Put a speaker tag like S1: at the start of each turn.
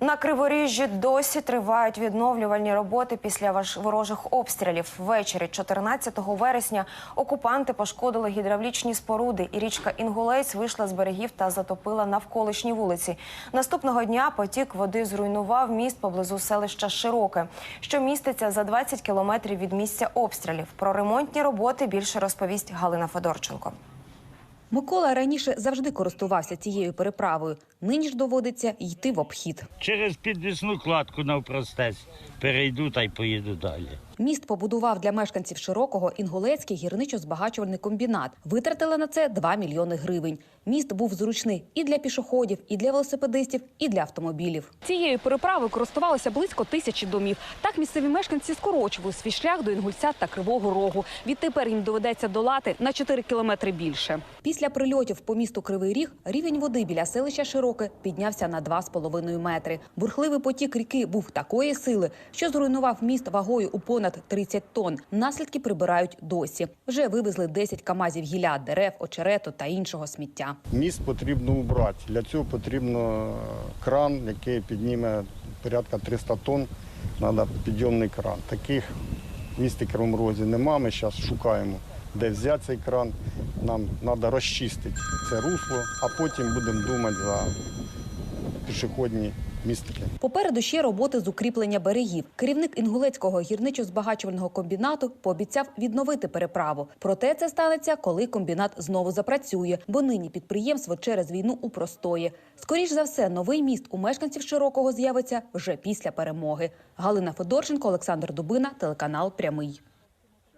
S1: На Криворіжжі досі тривають відновлювальні роботи після ворожих обстрілів. Ввечері 14 вересня окупанти пошкодили гідравлічні споруди, і річка Інгулець вийшла з берегів та затопила навколишні вулиці. Наступного дня потік води зруйнував міст поблизу селища Широке, що міститься за 20 кілометрів від місця обстрілів. Про ремонтні роботи більше розповість Галина Федорченко.
S2: Микола раніше завжди користувався цією переправою. Нині ж доводиться йти в обхід.
S3: Через підвісну кладку навпростець перейду та й поїду далі.
S2: Міст побудував для мешканців широкого інгулецький гірничо-збагачувальний комбінат. Витратили на це 2 мільйони гривень. Міст був зручний і для пішоходів, і для велосипедистів, і для автомобілів.
S4: Цією переправою користувалося близько тисячі домів. Так місцеві мешканці скорочували свій шлях до Інгульця та Кривого Рогу. Відтепер їм доведеться долати на 4 кілометри більше.
S2: Після прильотів по місту Кривий Ріг рівень води біля селища Широке піднявся на 2,5 метри. Бурхливий потік ріки був такої сили, що зруйнував міст вагою у понад 30 тонн. Наслідки прибирають досі. Вже вивезли 10 камазів гілля, дерев, очерету та іншого сміття.
S5: Міст потрібно убрати. Для цього потрібно е, кран, який підніме порядка 300 тонн. Треба підйомний кран. Таких в місті Кривому Розі нема. Ми зараз шукаємо, де взяти цей кран. Нам треба розчистити це русло, а потім будемо думати за пішохідні містики.
S2: Попереду ще роботи з укріплення берегів. Керівник інгулецького гірничо-збагачувального комбінату пообіцяв відновити переправу. Проте це станеться, коли комбінат знову запрацює, бо нині підприємство через війну у простої. Скоріш за все, новий міст у мешканців широкого з'явиться вже після перемоги. Галина Федорченко, Олександр Дубина, телеканал Прямий.